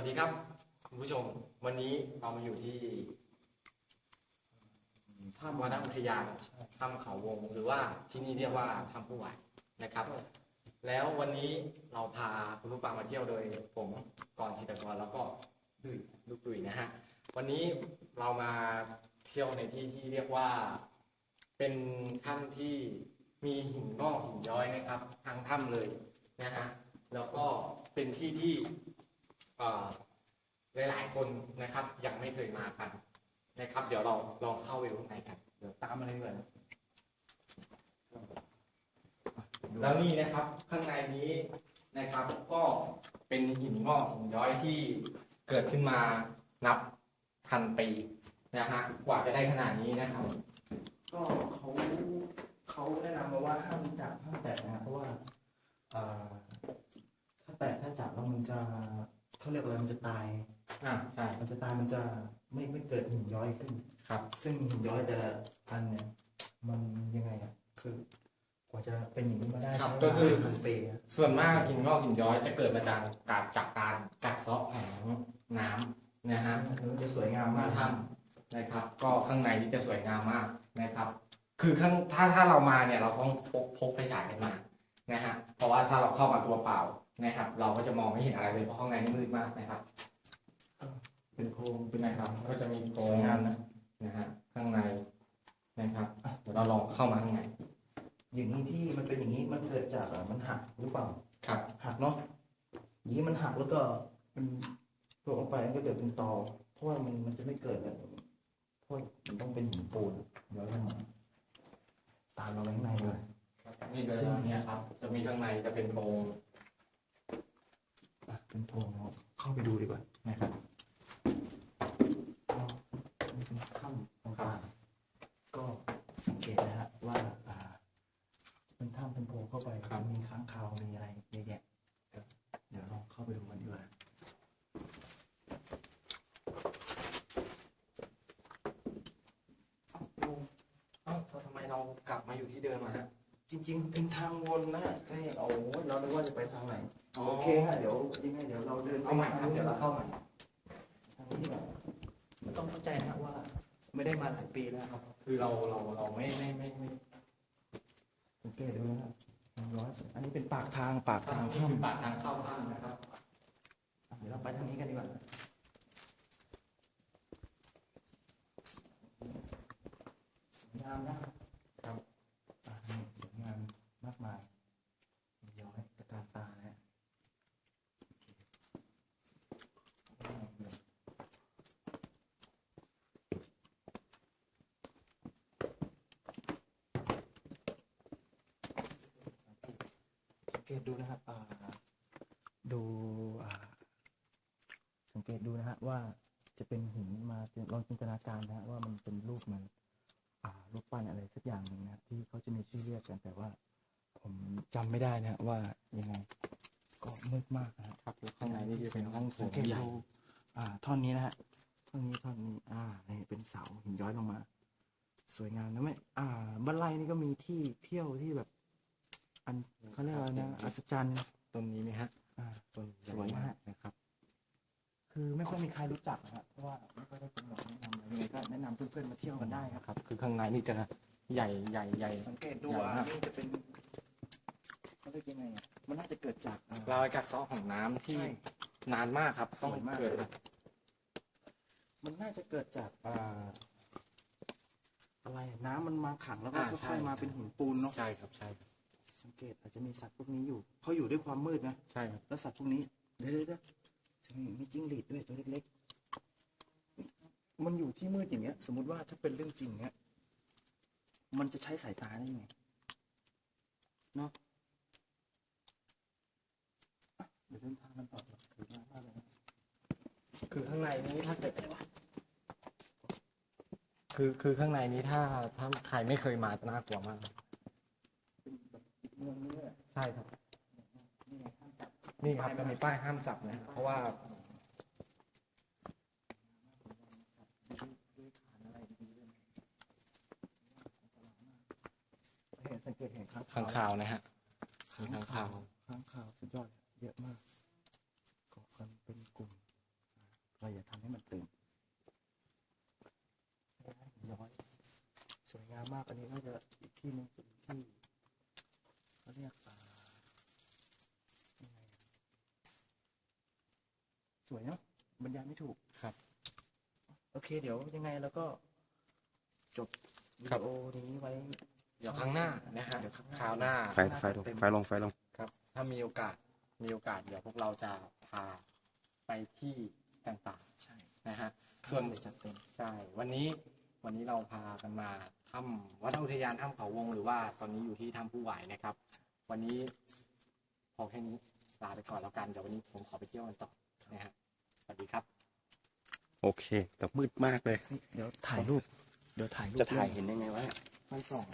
วัสดีครับคุณผู้ชมวันนี้เรามาอยู่ที่ถ้ำวรรณอุทยานถ้ำเขาวงหรือว่าที่นี่เรียกว่าถ้ำผู้ไหวนะครับ แล้ววันนี้เราพาคุณผู้ฟังมาเที่ยวโดยผมก่อนจิตกรแล้วก็ดุยลูกดุยนะฮะวันนี้เรามาเที่ยวในที่ที่เรียกว่าเป็นถ้ำที่มีหินงอกหินย้อยนะครับ ทางถ้ำเลยนะฮะแล้วก็เป็นที่ที่ หลายๆ คนนะครับยังไม่เคยมากันนะครับ เดี๋ยวเราลองเข้าไปดูข้างในกัน เดี๋ยวตามมาเลยดีกว่าแล้วนี่นะครับข้างในนี้นะครับ ก็เป็นหินงอกหินย้อยที่เกิดขึ้นมานับพันปีนะฮะกว่าจะได้ขนาดนี้นะครับ ก็เขาเขาแนะนำมาว่าห้ามจับห้ามแตะนะเพราะว่าอ่าถ้าแตะถ้าจับแล้วมันจะ เขาเรียกอะไรมันจะตาย อ่าใช่ มันจะตายมันจะไม่ไม่เกิดหินย้อยขึ้น ครับ ซึ่งหินย้อยแต่ละอันเนี่ย มันยังไงอะ คือกว่าจะเป็นอย่างนี้มาได้ครับใช้ก็คือเวลาพันปีอะส่วนมากหินงอกหินย้อยจะเกิดมาจากการจากการกัดเซาะของน้ำนะฮะ มันจะสวยงามมามากถ้ำนะครับ ก็ข้างในนี่จะสวยงามมากนะครับ คือข้างถ้าถ้าเรามาเนี่ยเราต้องพกพกไฟฉายกันมานะฮะเพราะว่าถ้าเราเข้ามาตัวเปล่า นะครับ เราก็จะมองไม่เห็นอะไรเลยเพราะข้างในนี่มืดมากนะครับ เป็นโครงเป็นนะครับ ก็จะมีโกสงวยงามนะนะฮะข้างในนะครับเดี๋ยวเราลองเข้ามาข้างในอย่างนี้ที่มันเป็นอย่างนี้มันเกิดจากอะมันหักหรือเปล่าครับหักเนาะอย่างนี้มันหักแล้วก็มันตกลงไปมันก็เกิดเป็นตอเพราะว่ามันมันจะไม่เกิดแบบนี้เพราะมันต้องเป็นหินปูนย้อยลงมาตามเราไปข้างในเลยนี่เดินเนี่ยครับ จะมีข้างในจะเป็นโพรงอะ เป็นโพงเข้าไปดูดีกว่านะครับก็นี่เป็นถ้ำต่างๆก็สังเกตนะฮะว่าอ่าเป็นถ้ำเป็นโพงเข้าไปมีค้างคาวมีอะไรเยอะแยะเดี๋ยวเดี๋ยวลองเข้าไปดูกันดีกว่าเอ้าทำไมเรากลับมาอยู่ที่เดิมอะฮะ จริง ๆ เป็นทางวนนะฮะนี่โอ้โหเราคิดว่าจะไปทางไหน โอเคฮะเดี๋ยวยังไงเดี๋ยวเราเดินเอาใหม่ครับเดี๋ยวเราเข้าใหม่ทางนี้แหละไม่ต้องเข้าใจนะว่า ไม่ได้มาหลายปีแล้วครับ คือเราเราเราไม่ไม่ไม่ไม่สังเกตดูนะฮะร้อยอันนี้เป็นปากทางปากทาทางงที่ถ้ำคือปากทางเข้าถ้ำนะครับ เดี๋ยวเราไปทางนี้กันดีกว่าสวยงามนะครับอ่านี่สวยงามมากมายมีย้อยตะการตานะฮะโอเค สัง เกตดูนะครับอ่าดูอ่าสังเกตดูนะฮะว่าจะเป็นหินมาลองจินตนาการนะฮะว่ามันเป็นรูปเหมือนอ่ารูปปั้นอะไรสักอย่างหนึ่งนะครับที่เขาจะมีชื่อเรียกกันแต่ว่าผมจำไม่ได้นะฮะว่ายังไงก็มืดมากนะฮะครับข้างในนี่จะเป็นห้องโถสังงเกตใหญ่ดูอ่าท่อนนี้นะฮะท่อนนี้ท่อนนี้อ่านี่เป็นเสาหินย้อยลงมา สวยงามนะไม่อ่าบ้านไร่นี่ก็มีที่เที่ยวที่แบบ อันเขาเรียกอะไรนะอัศจรรย์ต้นนี้ไหมฮะอ่าต้นสวยมากนะครับ คือไม่ค่อยมีใครรู้จักนะฮะเพราะว่าไม่ค่อยได้เป็นหมอแนะนำอะไรยังไงก็แนะนำเพื่อนๆมาเที่ยวกันได้ครับครับ คือข้างในนี่จะใหญ่ใหญ่ใหญ่ สังเกตดูใหญ่อะมาก นี่จะเป็นเขาเรียกยังไงอะมันน่าจะเกิดจากอ่า รอยกัดเซาะของน้ำที่ใช่นานมากครับต้องสวยมาก เกิดมันน่าจะเกิดจากอ่าอะไรอะน้ำมันมาขังแล้วก็อ่าใช่ค่อยๆมาเป็นหินปูนเนาะใช่ครับใช่ สังเกตอาจจะมีสัตว์พวกนี้อยู่เขาอยู่ด้วยความมืดนะใช่ครับแล้วสัตว์พวกนี้เดี๋ยวเดี๋ยวเดี๋ยวมีจิ้งหรีดด้วยตัวเล็กๆมันอยู่ที่มืดอย่างเงี้ย สมมติว่าถ้าเป็นเรื่องจริงเนี้ยมันจะใช้สายตาได้ยังไงเนาะอะเดี๋ยวเดินทางกันต่อครับถือว่าว่าเลยนะคือข้างในนี้ถ้าเกิดคือคือข้างในนี้ถ้าถ้าใครไม่เคยมาจะน่ากลัวมาก เป็นแบบเมืองนี้เลย ใช่ครับนี่ไงห้ามจับ นี่ครับจะมีป้ายห้ามจับนะเพราะว่าด้วยฐานอะไรดีๆด้วยนะเห็นสังเกตเห็นข้างข้างข่าวนะฮะมีข้างข่าวข้างข่าวสุดยอดเยอะมากเกาะกันเป็นกลุ่มเราอย่าทำให้มันตื่นย้อยสวยงามมากอันนี้ก็จะอีกที่หนึงเป็นที่เขาเรียกอ่ายังไงอะ สวยเนาะบรรยายไม่ถูกครับ โอเค เดี๋ยวยังไงแล้วก็ จบวิครับดีโอนี้ไว้ เดี๋ยวครั้งหน้านะฮะเดี๋ยวครั้งหน้าคราวหน้าไฟไฟลงไฟลงไฟลงครับ ถ้ามีโอกาสมีโอกาส เดี๋ยวพวกเราจะพาไปที่ต่างใช่ๆนะฮะส่วนเดี๋ยวจัดเต็มใช่วันนี้วันนี้เราพากันมาถ้ำวัดอุทยานถ้ำเขาวงหรือว่าตอนนี้อยู่ที่ถ้ำผู้หวายนะครับ วันนี้พอแค่นี้ลาไปก่อนแล้วกันเดี๋ยววันนี้ผมขอไปเที่ยวกันต่อ นะฮะสวัสดีครับ โอเค แต่มืดมากเลยนี่เดี๋ยวถ่ายรูป เดี๋ยวถ่ายรูปจะถ่ายด้วยเห็นยังไงวะไฟส่อง